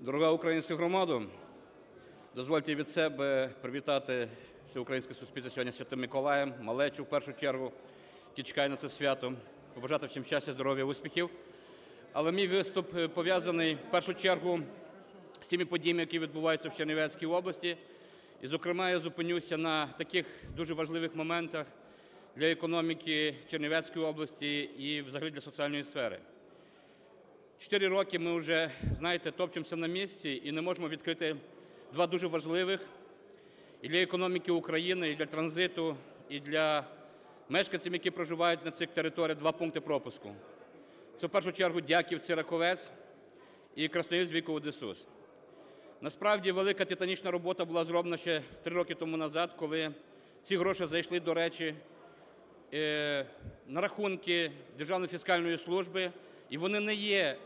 Дорога українська громада, дозвольте від себе привітати всеукраїнське суспільство сьогодні Святим Миколаєм, малечу в першу чергу, які чекає на це свято, побажати всім щастя, здоров'я, успіхів. Але мій виступ е, пов'язаний в першу чергу з тими подіями, які відбуваються в Чернівецькій області. І, зокрема, я зупинюся на таких дуже важливих моментах для економіки Чернівецької області і взагалі для соціальної сфери. Чотири роки ми вже, знаєте, топчемося на місці і не можемо відкрити два дуже важливих і для економіки України, і для транзиту, і для мешканців, які проживають на цих територіях, два пункти пропуску. Це в першу чергу Дяківці, Раковець і Красноїльськ, Віково, Десус. Насправді велика титанічна робота була зроблена ще три роки тому назад, коли ці гроші зайшли, до речі, е, на рахунки Державної фіскальної служби, і вони не є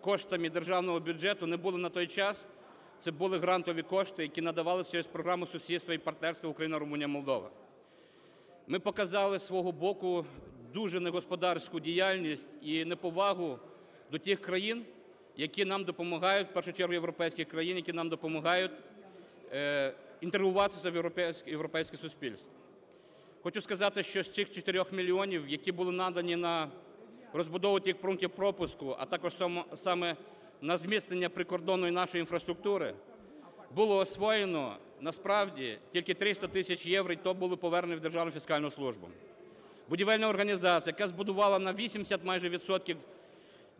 коштами державного бюджету, не були на той час. Це були грантові кошти, які надавалися через програму сусідства і партнерства Україна, Румунія, Молдова. Ми показали свого боку дуже негосподарську діяльність і неповагу до тих країн, які нам допомагають, в першу чергу європейських країн, які нам допомагають е, інтегруватися в європейське, європейське суспільство. Хочу сказати, що з цих 4 мільйонів, які були надані на розбудову тих пунктів пропуску, а також саме на зміцнення прикордонної нашої інфраструктури, було освоєно насправді тільки 300 тисяч євро, і то були повернені в Державну фіскальну службу. Будівельна організація, яка збудувала на 80 майже відсотків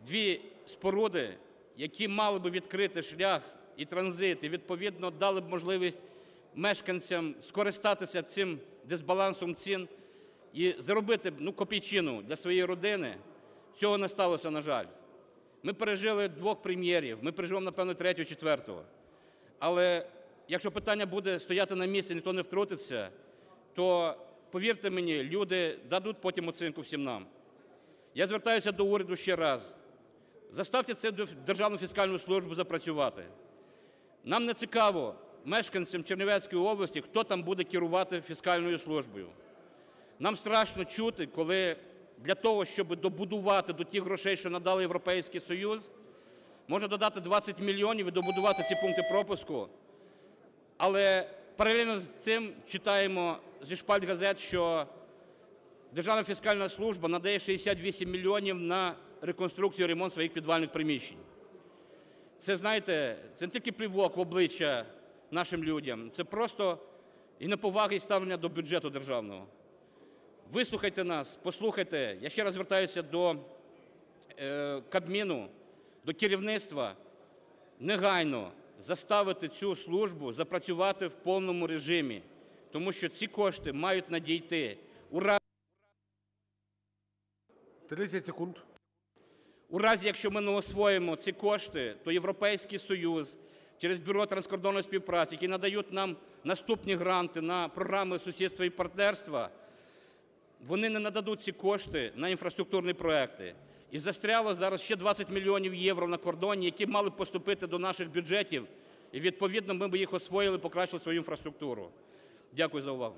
дві споруди, які мали би відкрити шлях і транзит, і відповідно дали б можливість мешканцям скористатися цим дисбалансом цін і заробити ну, копійчину для своєї родини, цього не сталося, на жаль. Ми пережили двох прем'єрів, ми переживемо, напевно, третього, четвертого. Але якщо питання буде стояти на місці, ніхто не втрутиться, то повірте мені, люди дадуть потім оцінку всім нам. Я звертаюся до уряду ще раз. Заставте це Державну фіскальну службу запрацювати. Нам не цікаво, мешканцям Чернівецької області, хто там буде керувати фіскальною службою. Нам страшно чути, коли для того, щоб добудувати до тих грошей, що надали Європейський Союз, можна додати 20 мільйонів і добудувати ці пункти пропуску. Але паралельно з цим читаємо зі шпальт газет, що Державна фіскальна служба надає 68 мільйонів на реконструкцію ремонт своїх підвальних приміщень. Це, знаєте, це не тільки плівок в обличчя нашим людям, це просто і неповага, і ставлення до бюджету державного. Вислухайте нас, послухайте. Я ще раз звертаюся до е, Кабміну, до керівництва негайно заставити цю службу запрацювати в повному режимі, тому що ці кошти мають надійти у разі, 30 секунд. у разі, якщо ми не освоїмо ці кошти, то Європейський Союз через Бюро транскордонної співпраці, які надають нам наступні гранти на програми сусідства і партнерства, вони не нададуть ці кошти на інфраструктурні проекти. І застряло зараз ще 20 мільйонів євро на кордоні, які мали б поступити до наших бюджетів, і відповідно ми б їх освоїли, покращили свою інфраструктуру. Дякую за увагу.